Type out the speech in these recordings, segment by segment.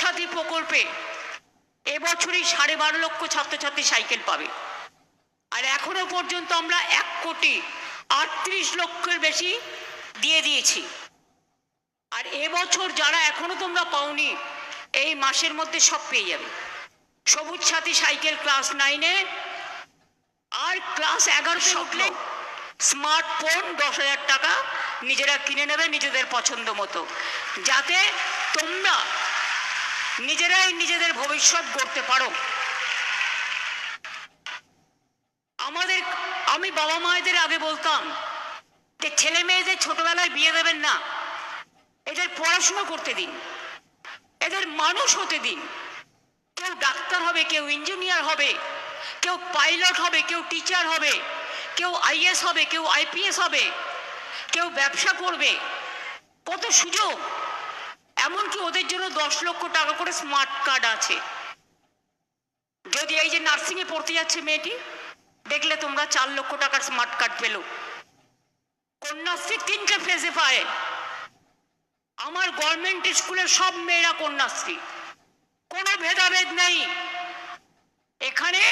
সাথী প্রকল্পে এবছরই সাড়ে বারো লক্ষ ছাত্রছাত্রী সাইকেল পাবে। আর এখনও পর্যন্ত আমরা এক কোটি আটত্রিশ লক্ষের বেশি দিয়ে দিয়েছি। আর এবছর যারা এখনও তোমরা পাওনি এই মাসের মধ্যে সব পেয়ে যাবে। সবুজ সাথী সাইকেল ক্লাস নাইনে আর ক্লাস এগারো উঠলে স্মার্টফোন দশ হাজার টাকা নিজেরা কিনে নেবে নিজেদের পছন্দ মতো। যাতে তোমরা নিজেরাই নিজেদের ভবিষ্যৎ গড়তে পারো। আমাদের, আমি বাবা মায়েদের আগে বলতাম যে ছেলে মেয়েদের ছোটবেলায় বিয়ে দেবেন না, এদের পড়াশুনো করতে দিন, এদের মানুষ হতে দিন। কেউ ডাক্তার হবে, কেউ ইঞ্জিনিয়ার হবে, কেউ পাইলট হবে, কেউ টিচার হবে, কেউ আইএস হবে, কেউ আইপিএস হবে, কেউ ব্যবসা করবে। কত সুযোগ। এমনকি ওদের জন্য দশ লক্ষ টাকা করে স্মার্ট কার্ড আছে। যদি এই যে নার্সিংয়ে পড়তে যাচ্ছে মেয়েটি, দেখলে তোমরা চার লক্ষ টাকার স্মার্ট কার্ড পেল। কন্যাশ্রী তিনটে ফেজে পায়। আমার গভর্নমেন্ট স্কুলের সব মেয়েরা কন্যাশ্রী। কোনো ভেদাভেদ নেই। এখানে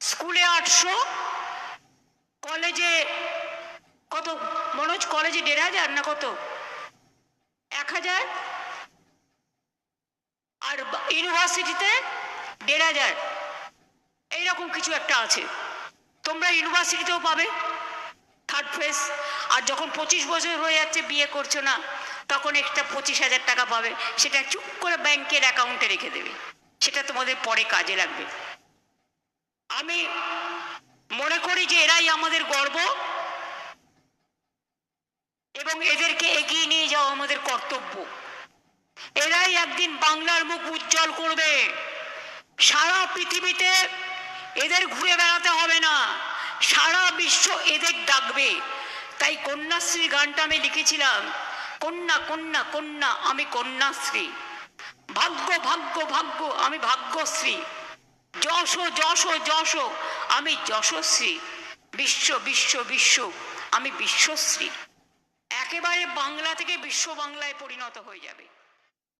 স্কুলে আটশো, কলেজে কত? মনোজ, কলেজে দেড় হাজার না কত? এক হাজার আর ইউনিভার্সিটিতে দেড় হাজার এইরকম কিছু একটা আছে। তোমরা ইউনিভার্সিটিতেও পাবে। থার্ড ফেজ আর যখন পঁচিশ বছর হয়ে যাচ্ছে, বিয়ে করছ না, তখন একটা পঁচিশ হাজার টাকা পাবে। সেটা চুপ করে ব্যাংকের অ্যাকাউন্টে রেখে দেবে। সেটা তোমাদের পরে কাজে লাগবে। আমি মনে করি যে এরাই আমাদের গর্ব। এবং এদেরকে এগিয়ে নিয়ে যাওয়া আমাদের কর্তব্য। এরাই একদিন বাংলার মুখ উজ্জ্বল করবে। সারা পৃথিবীতে এদের ঘুরে বেড়াতে হবে না। সারা বিশ্ব এদের ডাকবে। তাই কন্যাশ্রী গানটা আমি লিখেছিলাম, কন্যা কন্যা কন্যা, আমি কন্যাশ্রী। ভাগ্য ভাগ্য ভাগ্য, আমি ভাগ্যশ্রী। যশ যশ যশ, আমি যশশ্রী। বিশ্ব বিশ্ব বিশ্ব, আমি বিশ্বশ্রী। একেবারে বাংলা থেকে বিশ্ব বাংলায় পরিণত হয়ে যাবে।